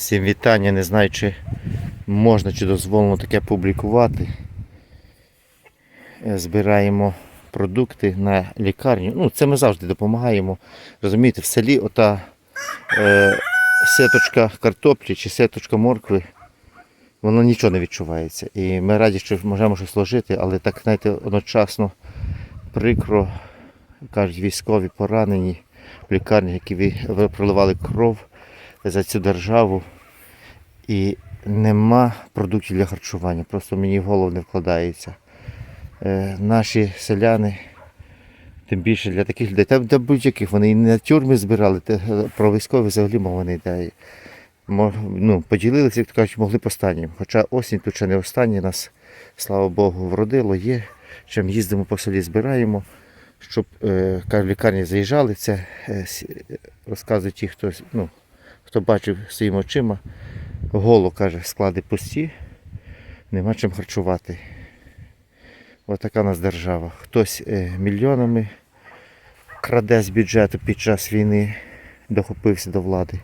Всім вітання, не знаю, чи можна чи дозволено таке публікувати. Е, Збираємо продукти на лікарню. Ну, це ми завжди допомагаємо. Розумієте, в селі ота е, сеточка картоплі чи сеточка моркви, воно нічого не відчувається. І ми раді, що можемо щось сложити, але так, знаєте, одночасно прикро, кажуть, військові поранені в лікарні, які проливали кров за цю державу. І нема продуктів для харчування. Просто мені в голову не вкладається. Е, наші селяни, тим більше для таких людей, та будь-яких вони і на тюрми збирали, е, про військових взагалі мова не йде. Ну, поділилися, як кажуть, могли останнім. Хоча осінь тут ще не остання, нас, слава Богу, вродило, є. Чим їздимо по селі, збираємо, щоб е, лікарні заїжджали. Це е, е, розказують ті, хто, ну, хто бачив своїми очима. Голо, каже, склади пусті, нема чим харчувати. Отака нас держава. Хтось е, мільйонами краде з бюджету під час війни, дохопився до влади.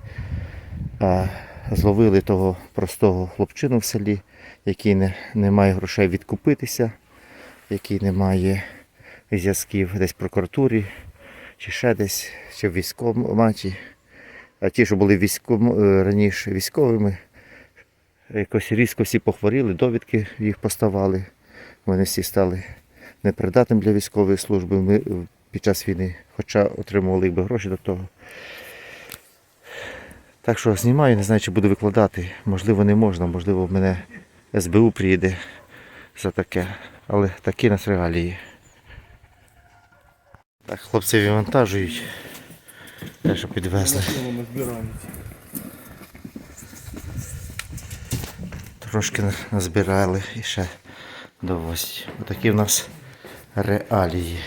А зловили того простого хлопчину в селі, який не, не має грошей відкупитися, який не має зв'язків десь в прокуратурі, чи ще десь, чи в військкоматі. А ті, що були військом, е, раніше військовими, якось різко всі похворіли, довідки їх поставали. Вони всі стали непридатним для військової служби ми, під час війни, хоча отримували якби гроші до того. Так що знімаю, не знаю, чи буду викладати. Можливо, не можна, можливо, в мене СБУ приїде за таке. Але такі нас реалії. Так, хлопці відвантажують. Те, що підвезли. Трошки назбирали і ще довозять. Отакі в нас реалії.